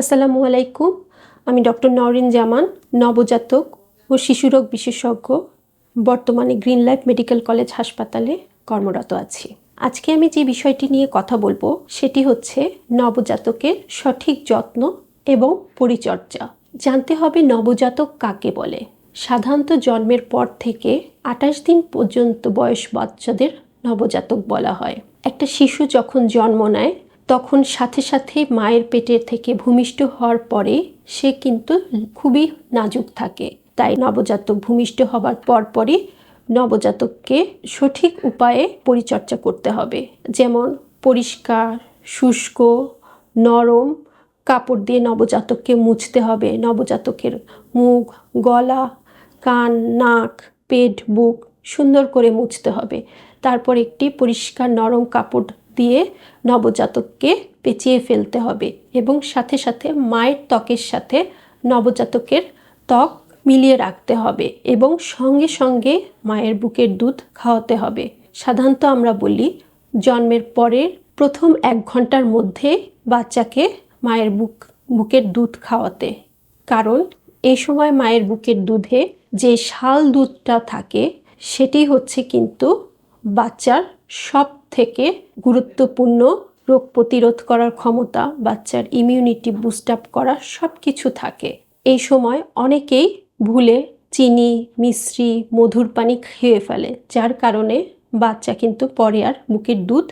আসসালামু আলাইকুম, আমি ডক্টর নরিন জামান, নবজাতক ও শিশুরোগ বিশেষজ্ঞ, বর্তমানে গ্রিন লাইফ মেডিকেল কলেজ হাসপাতালে কর্মরত আছি। আজকে আমি যে বিষয়টি নিয়ে কথা বলব, সেটি হচ্ছে নবজাতকের সঠিক যত্ন এবং পরিচর্যা। জানতে হবে নবজাতক কাকে বলে। সাধারণত জন্মের পর থেকে আঠাশ দিন পর্যন্ত বয়স বাচ্চাদের নবজাতক বলা হয়। একটা শিশু যখন জন্ম নেয় তখন সাথে সাথে মায়ের পেটের থেকে ভূমিষ্ঠ হওয়ার পরে সে কিন্তু খুবই নাজুক থাকে। তাই নবজাতক ভূমিষ্ঠ হবার পরপরই নবজাতককে সঠিক উপায়ে পরিচর্যা করতে হবে। যেমন পরিষ্কার, শুষ্ক, নরম কাপড় দিয়ে নবজাতককে মুছতে হবে। নবজাতকের মুখ, গলা, কান, নাক, পেট, বুক সুন্দর করে মুছতে হবে। তারপর একটি পরিষ্কার নরম কাপড় দিয়ে নবজাতককে পেঁচিয়ে ফেলতে হবে এবং সাথে সাথে মায়ের ত্বকের সাথে নবজাতকের ত্বক মিলিয়ে রাখতে হবে এবং সঙ্গে সঙ্গে মায়ের বুকের দুধ খাওয়াতে হবে। সাধারণত আমরা বলি জন্মের পরের প্রথম এক ঘণ্টার মধ্যে বাচ্চাকে মায়ের বুক, বুকের দুধ খাওয়াতে। কারণ এই সময় মায়ের বুকের দুধে যে শাল দুধটা থাকে, সেটি হচ্ছে কিন্তু বাচ্চার সব থেকে গুরুত্বপূর্ণ রোগ প্রতিরোধ করার ক্ষমতা, বাচ্চার ইমিউনিটি বুস্ট আপ করা সব কিছু থাকে। এই সময় অনেকেই ভুলে চিনি, মিশ্রি, মধুর পানি খেয়ে ফেলে, যার কারণে বাচ্চা কিন্তু পরে আর বুকের দুধ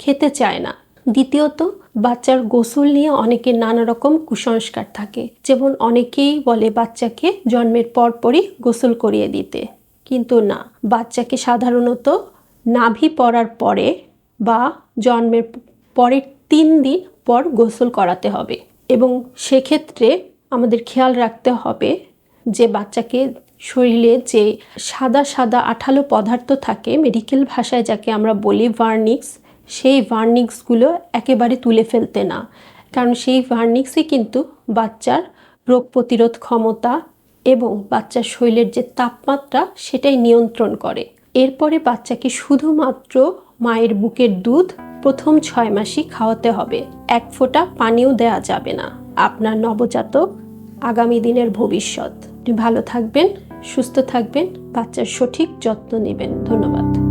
খেতে চায় না। দ্বিতীয়ত, বাচ্চার গোসল নিয়ে অনেকে নানা রকম কুসংস্কার থাকে। যেমন অনেকেই বলে বাচ্চাকে জন্মের পরপরই গোসল করিয়ে দিতে। কিন্তু না, বাচ্চাকে সাধারণত নাভি পড়ার পরে বা জন্মের পরের তিন দিন পর গোসল করাতে হবে। এবং সেক্ষেত্রে আমাদের খেয়াল রাখতে হবে যে বাচ্চাকে শরীরে যে সাদা সাদা আঠালো পদার্থ থাকে মেডিকেল ভাষায় যাকে আমরা বলি ভার্নিক্স সেই ভার্নিক্সগুলো একেবারে তুলে ফেলতে না। কারণ সেই ভার্নিক্সই কিন্তু বাচ্চার রোগ প্রতিরোধ ক্ষমতা এবং বাচ্চার শরীরের যে তাপমাত্রা সেটাই নিয়ন্ত্রণ করে। এরপরে বাচ্চাকে শুধুমাত্র মায়ের বুকের দুধ প্রথম ছয় মাসই খাওয়াতে হবে। এক ফোঁটা পানিও দেয়া যাবে না। আপনার নবজাতক আগামী দিনের ভবিষ্যৎ। ভালো থাকবেন, সুস্থ থাকবেন, বাচ্চার সঠিক যত্ন নেবেন। ধন্যবাদ।